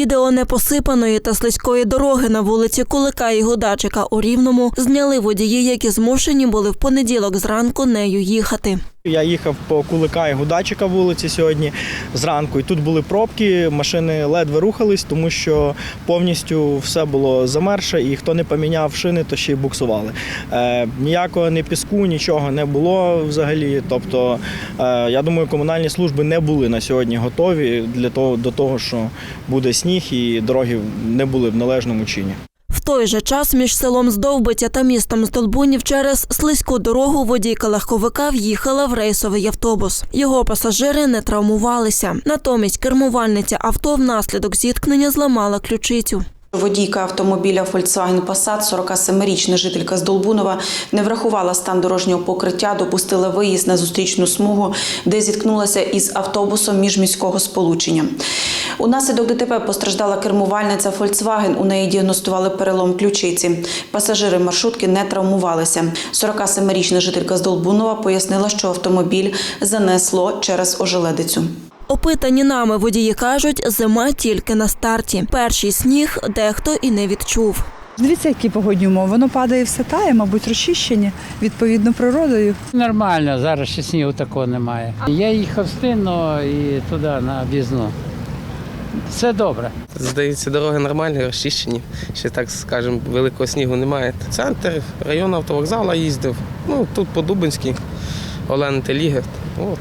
Відео непосипаної та слизької дороги на вулиці Кулика і Гудачика у Рівному зняли водії, які змушені були в понеділок зранку нею їхати. Я їхав по Кулика і Гудачика вулиці сьогодні зранку, і тут були пробки, машини ледве рухались, тому що повністю все було замерше, і хто не поміняв шини, то ще й буксували. Е, ніякого ні піску, нічого не було взагалі. Тобто, е, я думаю, комунальні служби не були на сьогодні готові для того, до того, що буде сніг і дороги не були в належному чині. В той же час між селом Здовбиця та містом Здолбунів через слизьку дорогу водійка легковика в'їхала в рейсовий автобус. Його пасажири не травмувалися. Натомість кермувальниця авто внаслідок зіткнення зламала ключицю. Водійка автомобіля Volkswagen Passat, 47-річна жителька з Долбунова, не врахувала стан дорожнього покриття, допустила виїзд на зустрічну смугу, де зіткнулася із автобусом міжміського сполучення. Унаслідок ДТП постраждала кермувальниця Volkswagen. У неї діагностували перелом ключиці. Пасажири маршрутки не травмувалися. 47-річна жителька з Долбунова пояснила, що автомобіль занесло через ожеледицю. Опитані нами водії кажуть, зима тільки на старті. Перший сніг дехто і не відчув. Дивіться, які погодні умови. Воно падає все тає, мабуть, розчищені відповідно природою. Нормально, зараз ще снігу такого немає. Я їхав з Тинного і туди на об'їзну. Все добре. Здається, дороги нормальні, розчищені. Ще так скажемо, великого снігу немає. Центр, район автовокзала їздив. Ну, тут по Дубинській, Олена Теліги. От.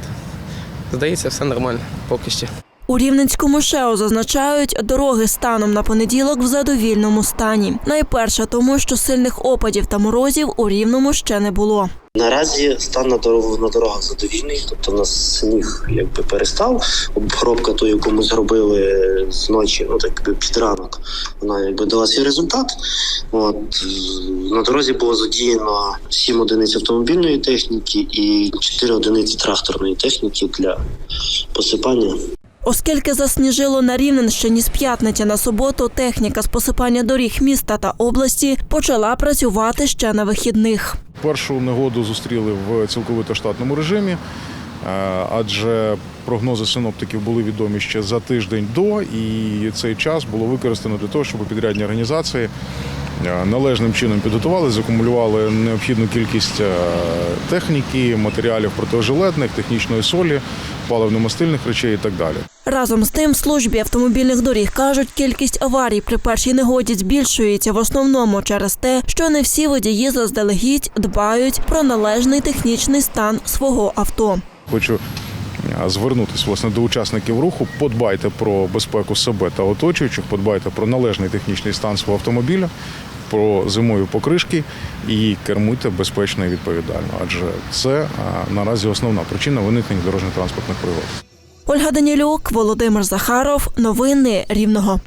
Здається, все нормально поки ще. У Рівненському ШЕО зазначають, дороги станом на понеділок в задовільному стані. Найперше тому, що сильних опадів та морозів у Рівному ще не було. Наразі стан на дорогу на дорогах задовільний, тобто у нас сніг якби перестав. Обробка, ту, яку ми зробили з ночі, ну так якби під ранок, вона якби дала свій результат. От на дорозі було задіяно 7 одиниць автомобільної техніки і 4 одиниці тракторної техніки для посипання. Оскільки засніжило на Рівненщині з п'ятниці на суботу, техніка з посипання доріг міста та області почала працювати ще на вихідних. Першу негоду зустріли в цілковито штатному режимі, е, адже прогнози синоптиків були відомі ще за тиждень до, і цей час було використано для того, щоб підрядні організації належним чином підготували, закумулювали необхідну кількість е, техніки, матеріалів протиожеледних, технічної солі, паливно-мастильних речей і так далі. Разом з тим, в службі автомобільних доріг кажуть, кількість аварій при першій негоді збільшується в основному через те, що не всі водії заздалегідь дбають про належний технічний стан свого авто. Хочу е, звернутися власне до учасників руху. Подбайте про безпеку себе та оточуючих, подбайте про належний технічний стан свого автомобіля, про зимові покришки і кермуйте безпечно і відповідально. Адже це е, наразі основна причина виникнення дорожньо-транспортних пригод. Ольга Данілюк, Володимир Захаров. Новини Рівного.